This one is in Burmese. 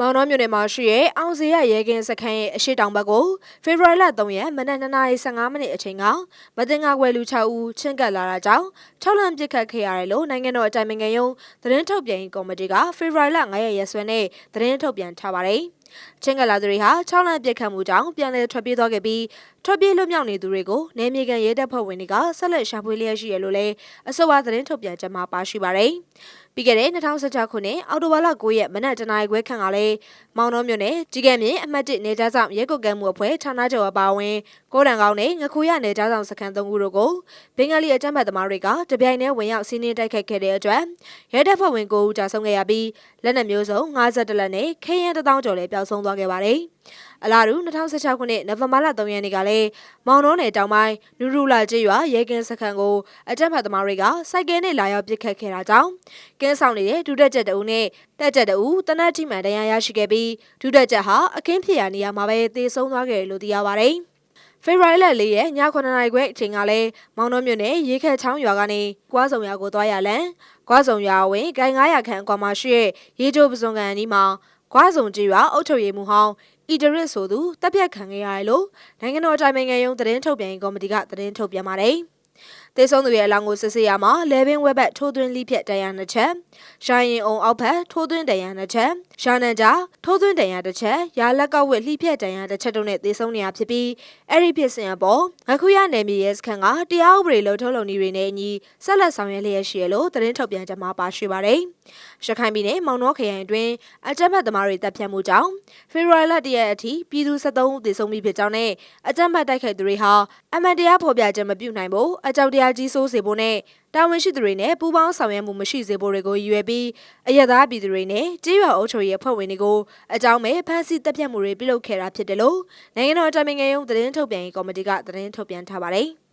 မောင်နှောမြို့နယ်မှာရှိတဲ့အောင်စရရဲကင်းစခန်းရဲ့အရှိတောင်ဘက်ကိုဖေဖော်ဝါရီလ3ရက်မနက်2:15မိနစ်အချိန်ကမတင်ငါခွဲလူ6ဦးချင်းကပ်လာတာကြောင့်၆လမ်းပစ်ခတ်ခဲ့ရတယ်လို့နိုင်ငံတော်အတိုင်ပင်ခံရုံးသတင်းထုတ်ပြန်ရေးကော်မတီကဖေဖော်ဝါရီလ9ရက်ရက်စွဲနဲ့သတင်းထုတ်ပြန်ထားပါတယ်။ချင်းကပ်လာသူတွေဟာ6လမ်းပစ်ခတ်မှုကြောင့်ပြန်လည်ထွက်ပြေးသွားခဲ့ပြီးထွက်ပြေးလွတ်မြောက်နေသူတွေကိုနေမြေကန်ရဲတပ်ဖွဲ့ဝင်တွေကဆက်လက်ရှာဖွေလျက်ရှိရလို့လည်းအဆိုပါသတင်းထုတ်ပြန်ချက်မှာပါရှိပါတယ်။ပြီးခဲ့တဲ့2016ခုနှစ်အောက်တိုဘာလ9ရက်မနက်တနာရီခွဲခန့်ကလည်းမောင်နှောမြို့နယ်ကြီးကဲမြင့်အမှတ်1နေကြားဆောင်ရဲကုတ်ကဲမှုအဖွဲ့ဌာနချုပ်အပါအဝင်ကိုးတန်ကောင်းနဲ့ငခိုရနေကြားဆောင်စခန်း၃ခုတို့ကိုဘင်္ဂလီအကြမ်းဖက်သမားတွေကတပြိုင်တည်းဝင်ရောက်စီးနင်းတိုက်ခိုက်ခဲ့တဲ့အတွက်ရဲတပ်ဖွဲ့ဝင်9ဦးကြာဆုံးခဲ့ရပြီးလက်နက်မျိုးစုံ52လက်နဲ့ခဲယမ်း1000ကျော်လည်းပျောက်ဆုံးသွားခဲ့ပါတယ်။အလားတူ2016ခုနှစ်နိုဝင်ဘာလ3ရက်နေ့ကလည်းမောင်နှောနယ်တောင်ပိုင်းနူရူလာကျေးရွာရဲကင်းစခန်းကိုအကြမ်းဖက်သမားတွေကစိုက်ကဲနဲ့လာရောက်ပစ်ခတ်ခဲ့တာကြောင့်ကင်းဆောင်နေတဲ့ဒုတက်ချက်တအုပ်နဲ့တက်ချက်တအုပ်တနက်ထိမှန်တရားရရှိခဲ့ပြီးဒုတက်ချက်ဟာအခင်းဖြစ်ရာနေရာမှာပဲတေဆုံးသွားခဲ့တယ်လို့သိရပါတယ်။ဖေဖော်ဝါရီလ၄ရက်ည9နာရီခွဲအချိန်ကလည်းမောင်နှောမြို့နယ်ရေခက်ချောင်းရွာကနေကွားစုံရွာကိုသွားရလန်ကွားစုံရွာဝင်ဂိုင်900ခန့်အကွာမှာရှိတဲ့ရေချိုးပစုံကန်အနီးမှာ ကွားစုံကြီးရွာအုတ်ထုတ်ရည်မှုဟောင်းအီဒရစ်ဆိုသူတပ်ဖြတ်ခံခဲ့ရတယ်လို့နိုင်ငံတော်အတိုင်ပင်ခံရုံးသတင်းထုတ်ပြန်ရေးကော်မတီကသတင်းထုတ်ပြန်ပါတယ်။ တေဆုံးသူရဲ့အလောင်းကိုစစ်ဆေးရမှာလေဘင်းဝက်ဘက်ထိုးသွင်းလိဖြက်တရံနှစ်ချက်ရှာရင်အောင်အောက်ဘက်ထိုးသွင်းတရံနှစ်ချက်ရှာနန်ကြထိုးသွင်းတရံတစ်ချက်ရာလက်ကောက်ဝက်လှိဖြက်တရံတစ်ချက်တို့နဲ့တေဆုံးနေရဖြစ်ပြီးအဲ့ဒီဖြစ်စဉ်အပေါ်အခုရနယ်မြေရဲစခန်းကတရားဥပဒေလုံထုံးလုံနည်းတွေနဲ့အညီဆက်လက်ဆောင်ရွက်လျက်ရှိရလို့သတင်းထုတ်ပြန်ချက်မှာပါရှိပါတယ်ရခိုင်ပြည်နယ်မောင်နှောခရိုင်အတွင်းအကြမ်းဖက်သမားတွေတပ်ဖြတ်မှုကြောင့်ဖေဖော်ဝါရီလတရက်အထိပြည်သူ73ဦးသေဆုံးပြီဖြစ်ကြောင်းနဲ့အကြမ်းဖက်တိုက်ခိုက်သူတွေဟာအမှန်တရားဖော်ပြချက်မပြုနိုင်ဖို့အကြောက်တရားကြီးစိုးစေဖို့နဲ့တာဝန်ရှိသူတွေနဲ့ပူးပေါင်းဆောင်ရွက်မှုမရှိစေဖို့တွေကိုရည်ရွယ်ပြီးအရသာပြည်သူတွေနဲ့ကြေးရွာအုပ်ချုပ်ရေးအဖွဲ့ဝင်တွေကိုအကြောင်းမဲ့ဖမ်းဆီးတပ်ဖြတ်မှုတွေပြုလုပ်ခဲ့တာဖြစ်တယ်လို့နိုင်ငံတော်အတိုင်ပင်ခံရုံးသတင်းထုတ်ပြန်ရေးကော်မတီကသတင်းထုတ်ပြန်ထားပါတယ်။